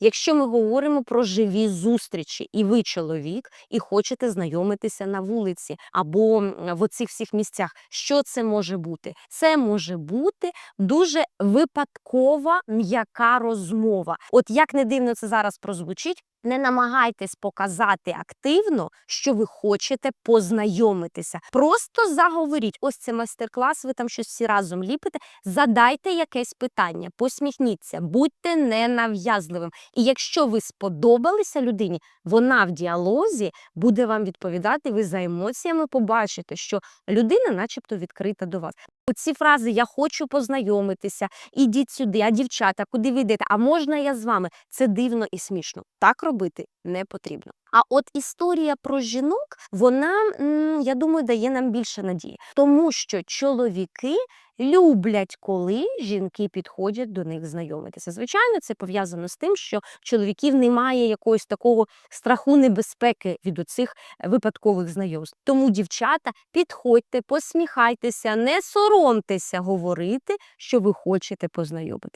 Якщо ми говоримо про живі зустрічі, і ви чоловік, і хочете знайомитися на вулиці або в оцих всіх місцях, що це може бути? Це може бути дуже випадкова м'яка розмова. От як не дивно це зараз прозвучить. Не намагайтесь показати активно, що ви хочете познайомитися. Просто заговоріть. Ось це майстер-клас, ви там щось всі разом ліпите. Задайте якесь питання, посміхніться, будьте ненав'язливим. І якщо ви сподобалися людині, вона в діалозі буде вам відповідати. Ви за емоціями побачите, що людина, начебто, відкрита до вас. Оці фрази Я хочу познайомитися, ідіть сюди, а дівчата, куди ви йдете? А можна я з вами? Це дивно і смішно. Так робити не потрібно. А от історія про жінок, вона, я думаю, дає нам більше надії, тому що чоловіки люблять, коли жінки підходять до них знайомитися. Звичайно, це пов'язано з тим, що чоловіків немає якогось такого страху небезпеки від оцих випадкових знайомств. Тому, дівчата, підходьте, посміхайтеся, не соромтеся говорити, що ви хочете познайомити.